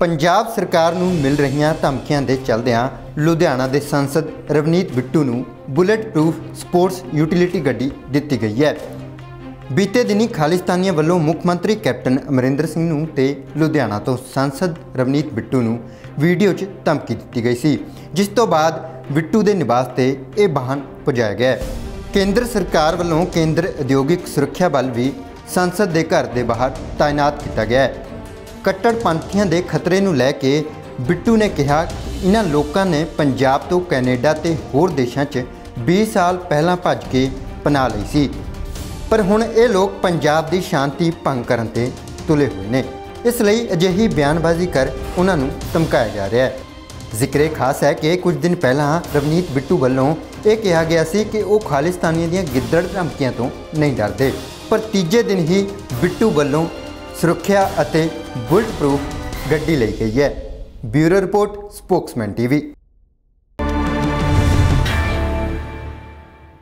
ਪੰਜਾਬ ਸਰਕਾਰ ਨੂੰ ਮਿਲ ਰਹੀਆਂ ਧਮਕੀਆਂ ਦੇ ਚਲਦਿਆਂ ਲੁਧਿਆਣਾ ਦੇ ਸੰਸਦ ਰਵਨੀਤ ਬਿੱਟੂ ਨੂੰ ਬੁਲੇਟ ਪ੍ਰੂਫ ਸਪੋਰਟਸ ਯੂਟਿਲਿਟੀ ਗੱਡੀ ਦਿੱਤੀ ਗਈ ਹੈ। ਬੀਤੇ ਦਿਨੀ ਖਾਲਿਸਤਾਨੀਆਂ ਵੱਲੋਂ ਮੁੱਖ ਮੰਤਰੀ ਕੈਪਟਨ ਅਮਰਿੰਦਰ ਸਿੰਘ ਨੂੰ ਤੇ ਲੁਧਿਆਣਾ ਤੋਂ ਸੰਸਦ ਰਵਨੀਤ ਬਿੱਟੂ ਨੂੰ ਵੀਡੀਓ 'ਚ ਧਮਕੀ ਦਿੱਤੀ ਗਈ ਸੀ, ਜਿਸ ਤੋਂ ਬਾਅਦ ਬਿੱਟੂ ਦੇ ਨਿਵਾਸ ਤੇ ਇਹ ਵਾਹਨ ਪੁਜਾਇਆ ਗਿਆ ਕੇਂਦਰ ਸਰਕਾਰ ਵੱਲੋਂ ਕੇਂਦਰ ਉਦਯੋਗਿਕ ਸੁਰੱਖਿਆ ਬਲ ਵੀ ਸੰਸਦ ਦੇ ਘਰ ਦੇ ਬਾਹਰ ਤਾਇਨਾਤ ਕੀਤਾ ਗਿਆ ਹੈ। ਕੱਟੜਪੰਥੀਆਂ ਦੇ ਖਤਰੇ ਨੂੰ ਲੈ ਕੇ ਬਿੱਟੂ ਨੇ ਕਿਹਾ ਇਹਨਾਂ ਲੋਕਾਂ ਨੇ ਪੰਜਾਬ ਤੋਂ ਕੈਨੇਡਾ ਤੇ ਹੋਰ ਦੇਸ਼ਾਂ 'ਚ 20 ਸਾਲ ਪਹਿਲਾਂ ਭੱਜ ਕੇ ਪਨਾਹ ਲਈ ਸੀ। ਪਰ ਹੁਣ ਇਹ ਲੋਕ ਪੰਜਾਬ ਦੀ ਸ਼ਾਂਤੀ ਭੰਗ ਕਰਨ ਤੇ ਤੁਲੇ ਹੋਏ ਨੇ। ਇਸ ਲਈ ਅਜਿਹੀ ਬਿਆਨਬਾਜ਼ੀ ਕਰ ਉਹਨਾਂ ਨੂੰ ਧਮਕਾਇਆ ਜਾ ਰਿਹਾ ਹੈ। ਜ਼ਿਕਰੇ ਖਾਸ ਹੈ ਕਿ ਕੁਝ ਦਿਨ ਪਹਿਲਾਂ ਰਵਨੀਤ ਬਿੱਟੂ ਵੱਲੋਂ ਇਹ ਕਿਹਾ ਗਿਆ ਸੀ ਕਿ ਉਹ ਖਾਲਿਸਤਾਨੀਆਂ ਦੀਆਂ ਗਿੱਦੜ ਧਮਕੀਆਂ ਤੋਂ ਨਹੀਂ ਡਰਦੇ। ਪਰ ਤੀਜੇ ਦਿਨ ਹੀ ਬਿੱਟੂ ਵੱਲੋਂ ਸੁਰੱਖਿਆ ਅਤੇ ਬੁਲਟ ਪ੍ਰੂਫ ਗੱਡੀ ਲਈ ਗਈ ਹੈ। Bureau report spokesman TV.